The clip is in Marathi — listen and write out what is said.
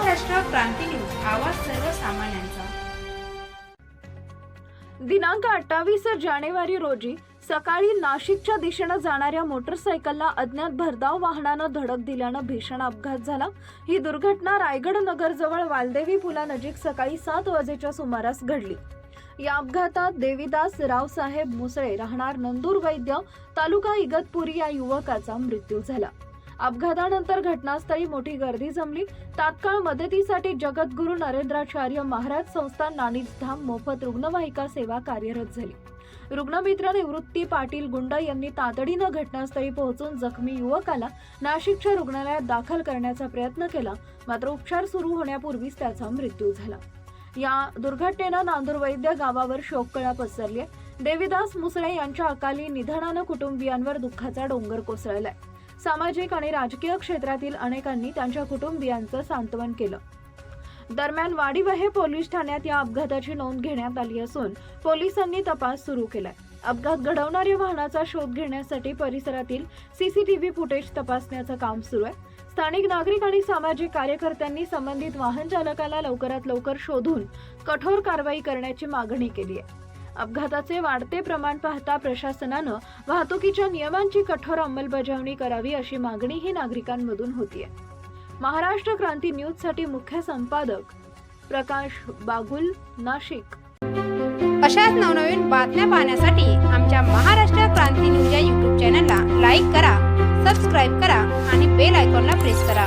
महाराष्ट्र क्रांती न्यूज आवाज सर्वसामान्यांचा. दिनांक अठ्ठावीस जानेवारी रोजी सकाळी नाशिकच्या दिशेनं जाणाऱ्या मोटरसायकलला अज्ञात भरधाव वाहनानं धडक दिल्यानं भीषण अपघात झाला. ही दुर्घटना रायगड नगरजवळ वालदेवी पुलानजीक सकाळी सात वाजेच्या सुमारास घडली. या अपघातात देवीदास रावसाहेब मुसळे राहणार नंदूर वैद्य तालुका इगतपुरी या युवकाचा मृत्यू झाला. अपघातानंतर घटनास्थळी मोठी गर्दी जमली. तात्काळ मदतीसाठी जगद्गुरू नरेंद्राचार्य महाराज संस्थान नाणीधाम मोफत रुग्णवाहिका सेवा कार्यरत झाली. रुग्णमित्र निवृत्ती पाटील गुंड यांनी तातडीनं घटनास्थळी पोहोचून जखमी युवकाला नाशिकच्या रुग्णालयात दाखल करण्याचा प्रयत्न केला मात्र उपचार सुरू होण्यापूर्वीच त्याचा मृत्यू झाला. या दुर्घटनेनं नांदूर वैद्य गावावर शोककळा पसरली देवीदास देविदास मुसळे यांच्या अकाली निधनानं कुटुंबियांवर दुःखाचा डोंगर कोसळलाय. सामाजिक आणि राजकीय क्षेत्रातील अनेकांनी त्यांच्या कुटुंबियांचं सांत्वन केलं. दरम्यान वाडीवहे पोलीस ठाण्यात या अपघाताची नोंद घेण्यात आली असून पोलिसांनी तपास सुरू केलाय. अपघात घडवणाऱ्या वाहनाचा शोध घेण्यासाठी परिसरातील सीसीटीव्ही फुटेज तपासण्याचं काम सुरू आहे. स्थानिक नागरिक आणि सामाजिक कार्यकर्त्यांनी संबंधित वाहन चालकाला लवकरात लवकर शोधून कठोर कारवाई करण्याची मागणी केली आहे. अपघाताचे वाढते प्रमाण पाहता प्रशासनानं वाहतुकीच्या नियमांची कठोर अंमलबजावणी करावी अशी मागणीही नागरिकांमधून होतीये. महाराष्ट्र क्रांती न्यूजसाठी मुख्य संपादक प्रकाश बागुल नाशिक. अशाच नवनवीन बातम्या पाहण्यासाठी आमच्या महाराष्ट्र क्रांती न्यूज या यूट्यूब चॅनलला लाईक करा सबस्क्राईब करा आणि बेल आयकॉनला प्रेस करा.